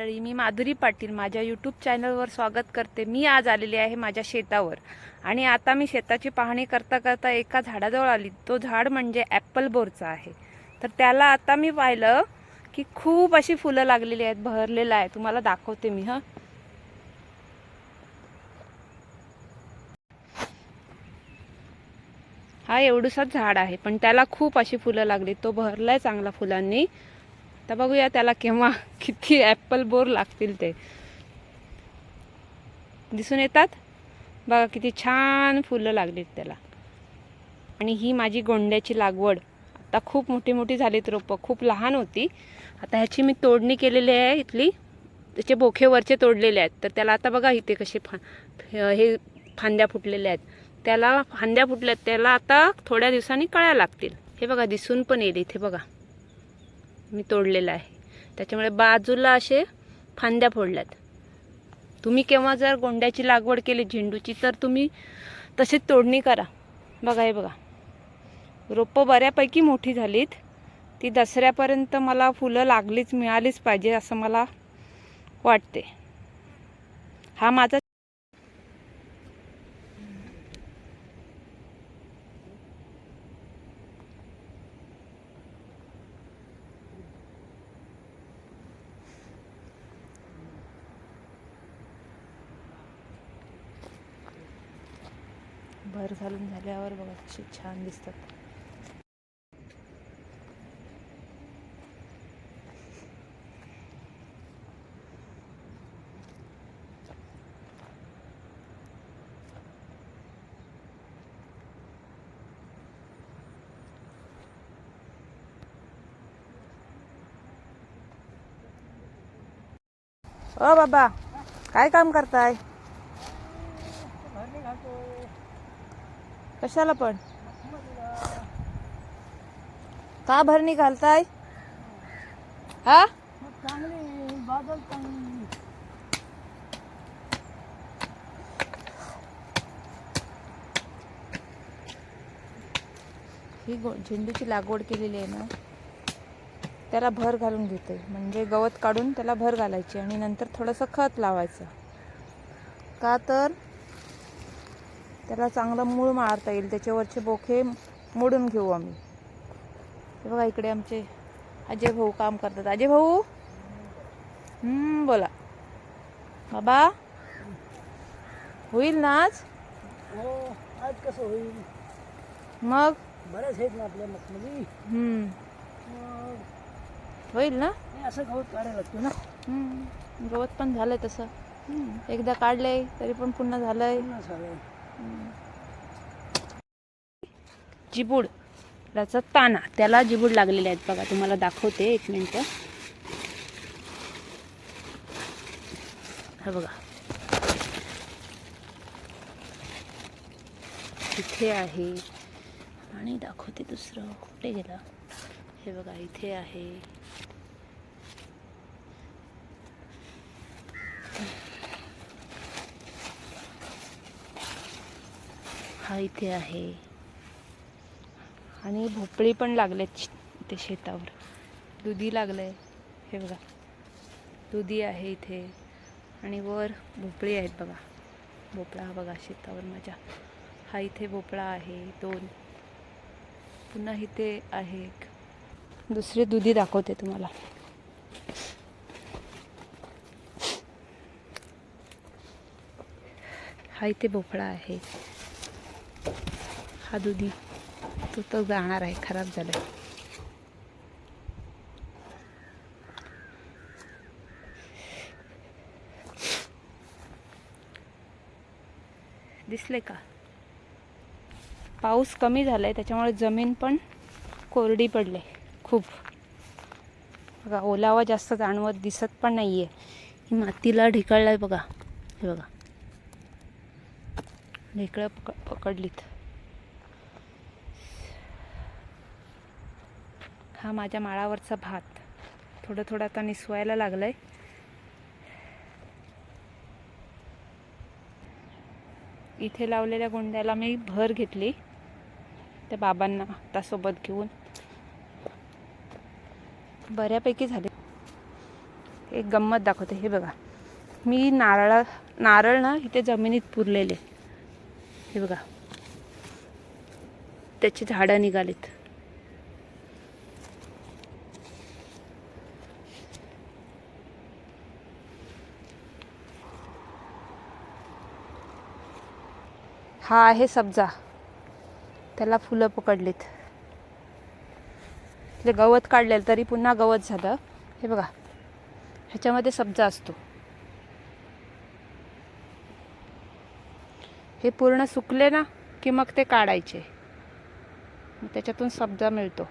मंडळी मी माधुरी पाटील. माझ्या यूट्यूब चॅनलवर स्वागत करते. मी आज आलेली आहे माझ्या शेतावर. आणि आता मी शेताची पाहणी करता करता एका झाडाजवळ आली. तो झाड म्हणजे ॲपल बोरचा आहे. तर त्याला आता मी पाहिलं की खूप अशी फुलं लागलेली आहेत भरलेलं आहे. तुम्हाला दाखवते मी हं. हा एवढूसाच झाड आहे पण त्याला खूप अशी फुलं लागली. तो बहरलाय चांगला फुलांनी. आता बघूया त्याला केव्हा किती ॲपल बोर लागतील ते. दिसून येतात? बघा किती छान फुलं लागलीत त्याला. आणि ही माझी गोंड्याची लागवड. आता खूप मोठी मोठी झालीत रोपं. खूप लहान होती. आता ह्याची मी तोडणी केलेली आहे इथली. त्याचे बोखे वरचे तोडलेले आहेत. तर त्याला आता बघा इथे कसे फा हे फांद्या फुटलेल्या आहेत. त्याला फांद्या फुटल्या त्याला आता थोड्या दिवसांनी कळ्या लागतील. हे बघा दिसून पण येईल इथे बघा. मी तोडलेलं आहे. त्याच्यामुळे बाजूला असे फांद्या फोडल्यात. तुम्ही केव्हा जर गोंड्याची लागवड केली झेंडूची तर तुम्ही तशीच तोडणी करा. बघा हे बघा. रोपं बऱ्यापैकी मोठी झालीत. ती दसऱ्यापर्यंत मला फुलं लागलीच मिळालीच पाहिजे असं मला वाटते. हा माझा भर घालून झाल्यावर बघा कशी छान दिसतात. ओ बाबा काय काम करताय? कशाला पण? का भरणी घालताय? हा? ही झेंडूची लागवड केलेली आहे ना त्याला भर घालून घेते. म्हणजे गवत काढून त्याला भर घालायची आणि नंतर थोडंसं खत लावायचं. का तर? त्याला चांगलं मूळ मारता येईल. त्याच्यावरचे बोखे मोडून घेऊ आम्ही. हे बघा इकडे आमचे अजय भाऊ काम करतात. अजय भाऊ? हम्म, बोला. बाबा? होईल ना आज? हो आज कसं होईल? मग? बरेच आहेत ना आपल्या मखमली होईल ना? असं गवत काढायला लागतो ना. हम्म, गवत पण झालंय तसं. एकदा काढलंय तरी पण पुन्हा झालंय. जिबूड त्याचा ताना त्याला जिबूड लागलेले आहेत बघा तुम्हाला दाखवते एक मिनटं. हा बघा. इथे आहे. आणि दाखवते दुसरं. कुठे गेला? हे बघा इथे आहे. हा इथे आहे. आणि भोपळी पण लागलेत इथे शेतावर. दुधी लागलं आहे हे बघा. दुधी आहे इथे. आणि वर भोपळी आहेत बघा. भोपळा हा बघा शेतावर माझ्या. हा इथे भोपळा आहे. दोन. पुन्हा इथे आहे एक. दुसरे दुधी दाखवते तुम्हाला. हा इथे भोपळा आहे. हा दुधी. तो तर जाणार आहे खराब झालाय. दिसले का? पाऊस कमी झालाय त्याच्यामुळे जमीन पण कोरडी पडले खूप. बघा ओलावा जास्त जाणवत दिसत पण नाहीये. ही मातीला ढिकळलाय बघा हे बघा. ढेकळं पक पकडलीत. हा माझ्या माळावरचा भात. थोडं थोडं आता निसवायला लागलं आहे इथे लावलेल्या गोंड्याला मी भर घेतली. त्या बाबांना आता घेऊन. बऱ्यापैकी झाले. एक गंमत दाखवते. हे बघा. मी नारळा नारळ ना इथे जमिनीत पुरलेले. हे बघा. त्याची झाडं निघालीत. हा आहे सब्जा. त्याला फुलं पकडलीत. ते गवत काढलेलं तरी पुन्हा गवत झालं. हे बघा. ह्याच्यामध्ये सब्जा असतो. हे पूर्ण सुकले ना की मग ते काढायचे. त्याच्यातून सब्जा मिळतो.